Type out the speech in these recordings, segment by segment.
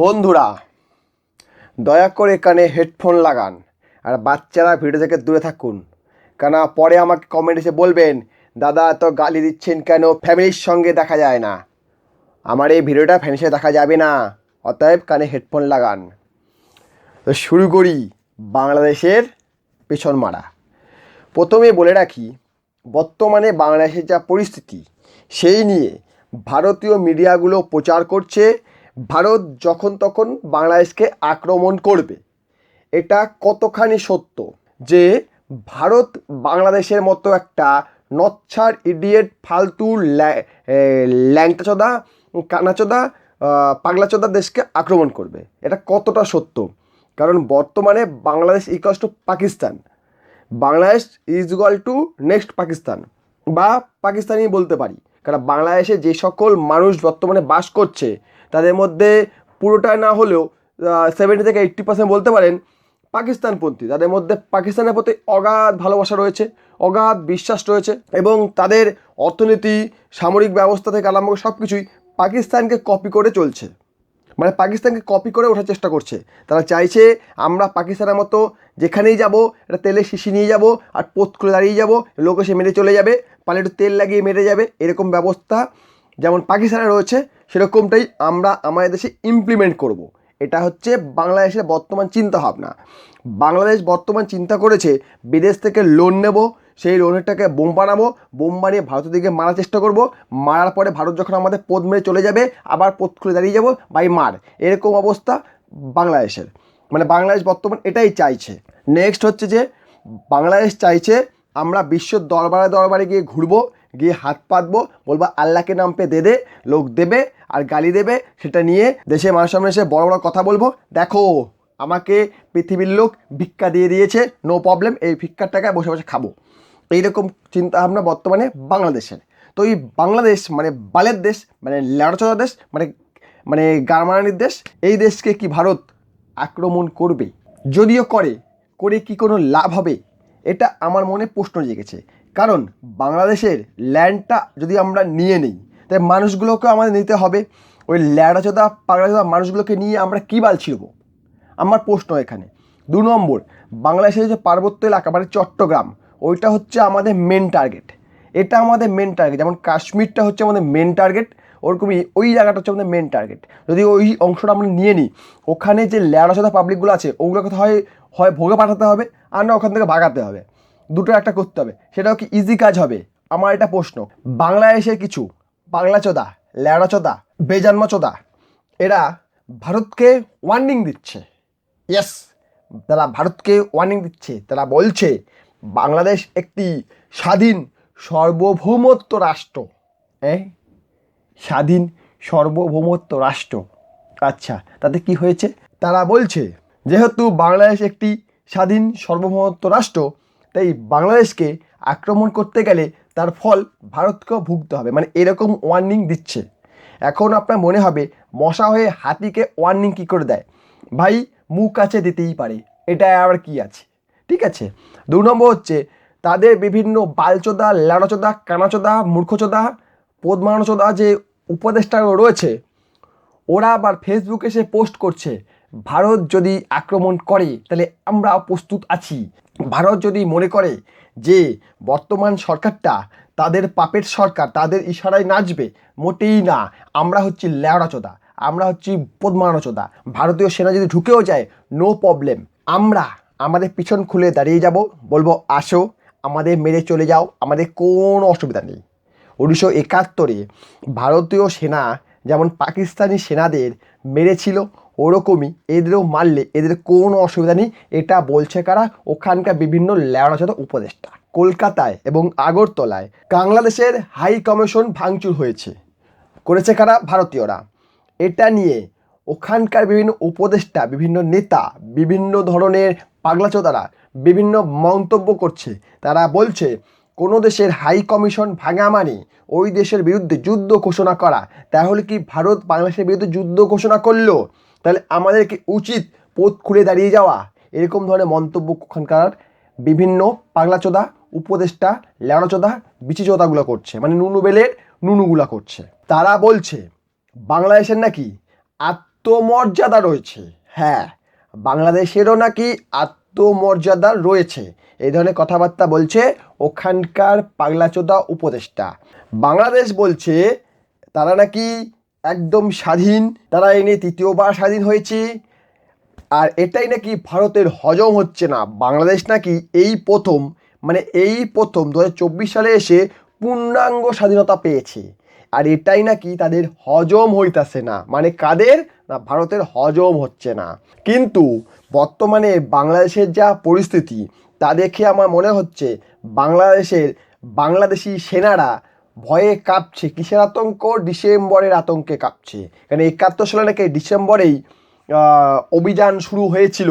বন্ধুরা, দয়া করে কানে হেডফোন লাগান আর বাচ্চারা ভিডিও থেকে দূরে থাকুন। কেন পরে আমাকে কমেন্ট এসে বলবেন, দাদা, এত গালি দিচ্ছেন কেন? ফ্যামিলির সঙ্গে দেখা যায় না। আমার এই ভিডিওটা ফ্যামিলির দেখা যাবে না। অতএব কানে হেডফোন লাগান। তো শুরু করি বাংলাদেশের পেছন মারা। প্রথমে বলে রাখি, বর্তমানে বাংলাদেশের যা পরিস্থিতি, সেই নিয়ে ভারতীয় মিডিয়াগুলো প্রচার করছে ভারত যখন তখন বাংলাদেশকে আক্রমণ করবে। এটা কতখানি সত্য যে ভারত বাংলাদেশের মতো একটা নচ্ছার ইডিয়েট ফালতু ল্যাংটাচোদা কানাচোদা পাগলাচোদা দেশকে আক্রমণ করবে। এটা কতটা সত্য? কারণ বর্তমানে Bangladesh equals to Pakistan. Bangladesh is equal to next Pakistan. বা পাকিস্তানি বলতে পারি। কারণ বাংলাদেশে যে সকল মানুষ বর্তমানে বাস করছে তাদের মধ্যে পুরোটা না হলেও সেভেন্টি থেকে এইট্টি পার্সেন্ট বলতে পারেন পাকিস্তানপন্থী। তাদের মধ্যে পাকিস্তানের প্রতি অগাধ ভালোবাসা রয়েছে, অগাধ বিশ্বাস রয়েছে এবং তাদের অর্থনীতি, সামরিক ব্যবস্থা থেকে আরম্ভ করে সব কিছুই পাকিস্তানকে কপি করে চলছে। মানে পাকিস্তানকে কপি করে ওঠার চেষ্টা করছে। তারা চাইছে আমরা পাকিস্তানের মতো যেখানেই যাব, একটা তেলের শিশি নিয়ে যাব, আর পোত খুলে দাঁড়িয়ে যাব, লোক এসে মেরে চলে যাবে, পালে একটু তেল লাগিয়ে মেরে যাবে, এরকম ব্যবস্থা যেমন পাকিস্তানে রয়েছে সেরকমটাই আমরা আমাদের দেশে ইমপ্লিমেন্ট করব। এটা হচ্ছে বাংলাদেশের বর্তমান চিন্তাভাবনা। বাংলাদেশ বর্তমান চিন্তা করেছে, বিদেশ থেকে লোন নেব, সেই লোনের টাকায় বোম বানাবো, বোম বানিয়ে ভারতের দিকে মারার চেষ্টা করব। মারার পরে ভারত যখন আমাদের পদ মেরে চলে যাবে, আবার পদ খুলে দাঁড়িয়ে যাব বাই মার। এরকম অবস্থা বাংলাদেশের। মানে বাংলাদেশ বর্তমান এটাই চাইছে। নেক্সট হচ্ছে যে, বাংলাদেশ চাইছে আমরা বিশ্ব দরবারে দরবারে গিয়ে ঘুরবো গিয়ে হাত পাতবো, বলব আল্লাহকে নাম পে দে দে, লোক দেবে আর গালি দেবে, সেটা নিয়ে দেশের মানুষ সামনে এসে বড় বড় কথা বলব। দেখো, আমাকে পৃথিবীর লোক ভিক্ষা দিয়ে দিয়েছে নো প্রবলেম এই ভিক্ষার টাকায় বসে বসে খাব। এইরকম চিন্তাভাবনা বর্তমানে বাংলাদেশের। তো এই বাংলাদেশ মানে বালের দেশ মানে ল্যাড়চড়া দেশ মানে মানে গারমারানির দেশ, এই দেশকে কি ভারত আক্রমণ করবে? যদিও করে করে কি কোনো লাভ হবে? এটা আমার মনে প্রশ্ন জেগেছে। কারণ বাংলাদেশের ল্যান্ডটা যদি আমরা নিয়ে নিই, তাই মানুষগুলোকে আমাদের নিতে হবে। ওই ল্যাড়াচোদা, পাগলাচোদা মানুষগুলোকে নিয়ে আমরা কী বাল ছিড়ব? আমার প্রশ্ন এখানে। দু নম্বর, বাংলাদেশের যে পার্বত্য এলাকা মানে চট্টগ্রাম, ওইটা হচ্ছে আমাদের মেন টার্গেট এটা আমাদের মেন টার্গেট যেমন কাশ্মীরটা হচ্ছে আমাদের মেন টার্গেট ওরকমই ওই জায়গাটা হচ্ছে আমাদের মেন টার্গেট যদি ওই অংশটা আমরা নিয়ে নিই, ওখানে যে ল্যাড়াচোদা পাবলিকগুলো আছে, ওগুলোকে হয় হয় ভোগে পাঠাতে হবে, আর না ওখান থেকে ভাগাতে হবে। দুটো একটা করতে হবে। সেটাও কি ইজি কাজ হবে? আমার এটা প্রশ্ন। বাংলাদেশের কিছু বাংলাচোদা বেজান্ম বেজান্মাচোদা এরা ভারতকে ওয়ার্নিং দিচ্ছে। ইয়েস তারা ভারতকে ওয়ার্নিং দিচ্ছে, তারা বলছে, বাংলাদেশ একটি স্বাধীন সার্বভৌমত্ব রাষ্ট্র। হ্যাঁ স্বাধীন সার্বভৌমত্ব রাষ্ট্র। আচ্ছা তাতে কি হয়েছে? তারা বলছে, যেহেতু বাংলাদেশ একটি স্বাধীন সার্বভৌমত্ব রাষ্ট্র তাই বাংলাদেশকে আক্রমণ করতে গেলে তার ফল ভারতকেও ভুগতে হবে। মানে এরকম ওয়ার্নিং দিচ্ছে। এখন আপনার মনে হবে, মশা হয়ে হাতিকে ওয়ার্নিং কী করে দেয়? ভাই, মুখ কাছে দিতেই পারে। এটা আবার কি আছে? ঠিক আছে? দু নম্বর হচ্ছে, তাদের বিভিন্ন বালচোদা ল্যাড়াচোদা কানাচোদা, মূর্খচোদা, পদ্মানচোদা যে উপদেষ্টা রয়েছে, ওরা আবার ফেসবুকে এসে পোস্ট করছে। ভারত যদি আক্রমণ করে, তাহলে আমরা প্রস্তুত আছি। ভারত যদি মনে করে যে বর্তমান সরকারটা তাদের পাপের সরকার, তাদের ইশারায় নাচবে, মোটেই না। আমরা হচ্ছি ল্যাওড়াচোদা, আমরা হচ্ছি পদ্মানচোদা ভারতীয় সেনা যদি ঢুকেও যায় নো প্রবলেম আমরা আমাদের পিছন খুলে দাঁড়িয়ে যাব, বলব, আসো, আমাদের মেরে চলে যাও, আমাদের কোনো অসুবিধা নেই। উনিশশো একাত্তরে ভারতীয় সেনা, যেমন পাকিস্তানি সেনাদের মেরেছিল ওরকমই এদেরও মারলে এদের কোনো অসুবিধা নেই। এটা বলছে কারা? ওখানকার বিভিন্ন ল্যাওড়াচত উপদেষ্টা। কলকাতায় এবং আগরতলায় বাংলাদেশের হাই কমিশন ভাঙচুর হয়েছে। করেছে কারা? ভারতীয়রা। এটা নিয়ে ওখানকার বিভিন্ন উপদেষ্টা, বিভিন্ন নেতা, বিভিন্ন ধরনের পাগলাচোদারা বিভিন্ন মন্তব্য করছে। তারা বলছে কোনো দেশের হাই কমিশন ভাঙা মানে ওই দেশের বিরুদ্ধে যুদ্ধ ঘোষণা করা। তাহলে কি ভারত বাংলাদেশের বিরুদ্ধে যুদ্ধ ঘোষণা করল? তাহলে আমাদের কি উচিত পথ খুলে দাঁড়িয়ে যাওয়া? এরকম ধরনের মন্তব্য ওখানকার বিভিন্ন পাগলাচোদা উপদেষ্টা ল্যাড়াচোদা বিচিচোদাগুলো করছে। মানে নুনু বেলের নুনুগুলা করছে। তারা বলছে, বাংলাদেশের নাকি আত্মমর্যাদা রয়েছে। হ্যাঁ বাংলাদেশেরও নাকি আত্মমর্যাদা রয়েছে। এই ধরনের কথাবার্তা বলছে ওখানকার পাগলাচোদা উপদেষ্টা। বাংলাদেশ বলছে, তারা নাকি একদম স্বাধীন, তারা এই নিয়ে তৃতীয়বার স্বাধীন হয়েছে। আর এটাই নাকি ভারতের হজম হচ্ছে না। বাংলাদেশ নাকি এই প্রথম মানে এই প্রথম দু হাজার চব্বিশ সালে এসে পূর্ণাঙ্গ স্বাধীনতা পেয়েছে। আর এটাই নাকি তাদের হজম হইতাছে না। মানে কাদের? না, ভারতের হজম হচ্ছে না। কিন্তু বর্তমানে বাংলাদেশের যা পরিস্থিতি তা দেখে আমার মনে হচ্ছে বাংলাদেশের বাংলাদেশি সেনারা ভয়ে কাঁপছে। কিসের আতঙ্ক? ডিসেম্বরের আতঙ্কে কাঁপছে। কারণ একাত্তর সালে নাকি ডিসেম্বরেই অভিযান শুরু হয়েছিল।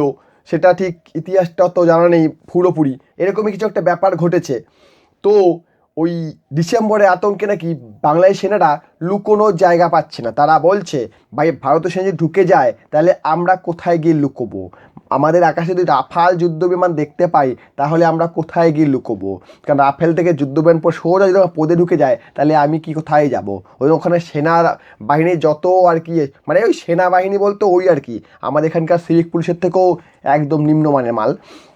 সেটা ঠিক ইতিহাসটা তো জানা নেই পুরোপুরি। এরকমই কিছু একটা ব্যাপার ঘটেছে। তো ওই ডিসেম্বরে আতঙ্কে নাকি বাংলাদেশ সেনারা লুকোনো জায়গা পাচ্ছে না। তারা বলছে, ভাই ভারতীয় সেনা যদি ঢুকে যায়, তাহলে আমরা কোথায় গিয়ে লুকোবো? আমাদের আকাশে যদি রাফাল যুদ্ধ বিমান দেখতে পাই, তাহলে আমরা কোথায় গিয়ে লুকোবো? কারণ রাফেল থেকে যুদ্ধ বিমান পর সোজা যদি পদে ঢুকে যায়, তাহলে আমি কি কোথায় যাব? ওই ওখানে সেনা বাহিনীর যত আর কি মানে ওই সেনাবাহিনী বলতে ওই আর কি। আমাদের এখানকার সিভিক পুলিশের থেকেও একদম নিম্নমানের মাল।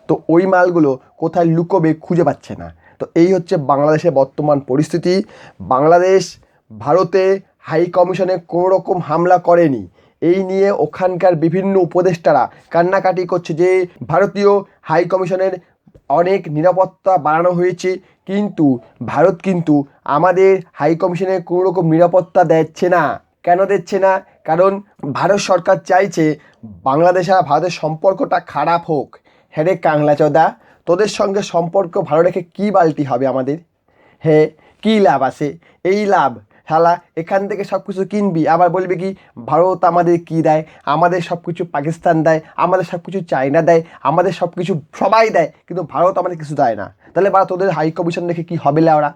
তো ওই মালগুলো কোথায় লুকোবে খুঁজে পাচ্ছে না। তো এই হচ্ছে বাংলাদেশের বর্তমান পরিস্থিতি। বাংলাদেশ ভারতে হাই কমিশনে কোনো রকম হামলা করেনি। এই নিয়ে ওখানকার বিভিন্ন উপদেষ্টারা কান্নাকাটি করছে যে, ভারতীয় হাই কমিশনের অনেক নিরাপত্তা বাড়ানো হয়েছে, কিন্তু ভারত কিন্তু আমাদের হাই কমিশনে কোনো রকম নিরাপত্তা দিচ্ছে না। কেন দিচ্ছে না? কারণ ভারত সরকার চাইছে বাংলাদেশ আর ভারতের সম্পর্কটা খারাপ হোক। হ্যাঁ রে কাংলাচোদা তোদের সঙ্গে সম্পর্ক ভালো রেখে কী বালতি হবে আমাদের? হ্যাঁ কী লাভ আছে? এই লাভ। শালা, এখান থেকে সব কিছু কিনবি। আবার বলবি কি, ভারত আমাদের কি দেয়? আমাদের সব কিছু পাকিস্তান দেয়, আমাদের সব কিছু চায়না দেয়, আমাদের সব কিছু সবাই দেয়, কিন্তু ভারত আমাদের কিছু দেয় না। তাহলে বা তোদের হাই কমিশন দেখে কী হবে ওরা?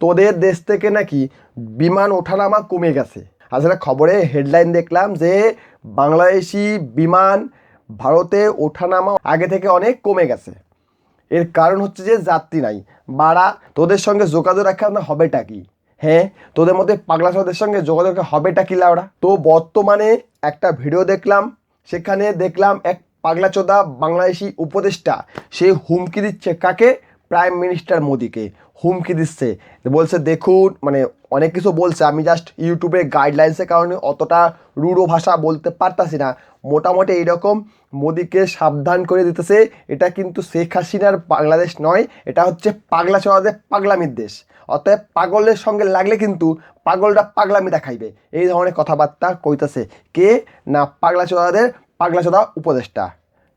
তোদের দেশ থেকে নাকি বিমান ওঠানামা কমে গেছে। আসলে খবরে হেডলাইন দেখলাম যে, বাংলাদেশি বিমান ভারতে ওঠানামা আগে থেকে অনেক কমে গেছে। এর কারণ হচ্ছে যে যাত্রী নাই। বাড়া, তোদের সঙ্গে যোগাযোগ রাখা না হবেটা কি? হ্যাঁ তোদের মধ্যে পাগলা সাদের সঙ্গে যোগাযোগ রাখা হবেটা কি লাউড়া তো বর্তমানে একটা ভিডিও দেখলাম, সেখানে দেখলাম এক পাগলাচোদা বাংলাদেশি উপদেষ্টা, সে হুমকি দিচ্ছে কাকে? প্রাইম মিনিস্টার মোদিকে। হুমকি দিচ্ছে। বলছে, দেখুন মানে অনেক কিছু বলছে। আমি জাস্ট ইউটিউবে গাইডলাইন্সের কারণে অতটা রূঢ় ভাষা বলতে পারতাছি না। মোটামুটি এইরকম মোদিকে সাবধান করে দিতেছে। এটা কিন্তু শেখ হাসিনার বাংলাদেশ নয়, এটা হচ্ছে পাগলা চড়াদের পাগলামির দেশ। অতএব পাগলের সঙ্গে লাগলে কিন্তু পাগলটা পাগলামি দেখাইবে। এই ধরনের কথাবার্তা কইতাছে কে? না, পাগলা চড়াদের পাগলা চড়া উপদেষ্টা।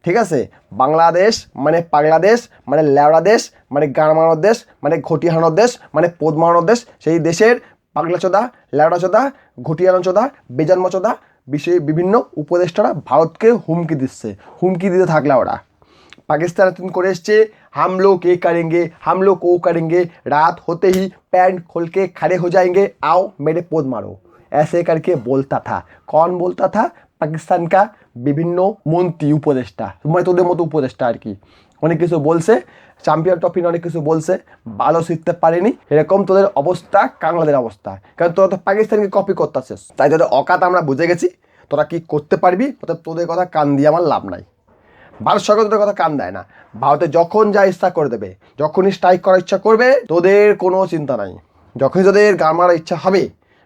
ঠিক আছে বাংলাদেশ মানে পাগলাদেশ মানে ল্যাওড়া দেশ মানে গান মারানোর দেশ মানে ঘটিয়ানোর দেশ মানে পদ মারানোর দেশ সেই দেশের পাগলাচোদা ল্যাওড়াচোদা ঘটিয়ানোচোদা বেজন্মচোদা বিষয়ে বিভিন্ন উপদেষ্টারা ভারতকে হুমকি দিচ্ছে হুমকি দিতে থাকলে ওরা पाकिस्तान तुम করে এসছে हम लोग ये करेंगे हम लोग वो करेंगे रात होते ही पैंट खोल के खड़े हो जाएंगे आओ मेरे पोद मारो ऐसे करके बोलता था कौन बोलता था পাকিস্তান কা বিভিন্ন মন্ত্রী উপদেষ্টা মানে তোদের মতো উপদেষ্টা আর কি। অনেক কিছু বলছে চ্যাম্পিয়ন ট্রফি অনেক কিছু বলছে, ভালো শিখতে পারেনি। এরকম তোদের অবস্থা, কাংলাদের অবস্থা। কারণ তোরা তো পাকিস্তানকে কপি করতেছিস। তাই তোদের অকাত আমরা বুঝে গেছি, তোরা কি করতে পারবি অর্থাৎ তোদের কথা কান দিয়ে আমার লাভ নাই। ভারত সরকার তোদের কথা কান দেয় না। ভারতে যখন যা ইচ্ছা করে দেবে, যখনই স্ট্রাইক করার ইচ্ছা করবে, তোদের কোনো চিন্তা নাই। যখনই তোদের গান মারার ইচ্ছা হবে,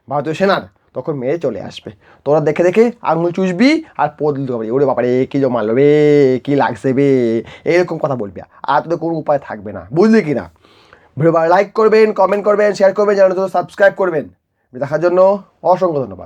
ভারতীয় সেনার তখন মেয়ে চলে আসবে। তোরা দেখে দেখে আঙুল চুষবি আর পদ দিতে পারবি। ওরে বাবারে, কী জমা বে, কী লাগছে বে, এরকম কথা বলবি আর। তোদের কোনো উপায় থাকবে না, বুঝলি কি না? ভিডিও লাইক করবেন কমেন্ট করবেন শেয়ার করবেন চ্যানেল সাবস্ক্রাইব করবেন। দেখার জন্য অসংখ্য ধন্যবাদ।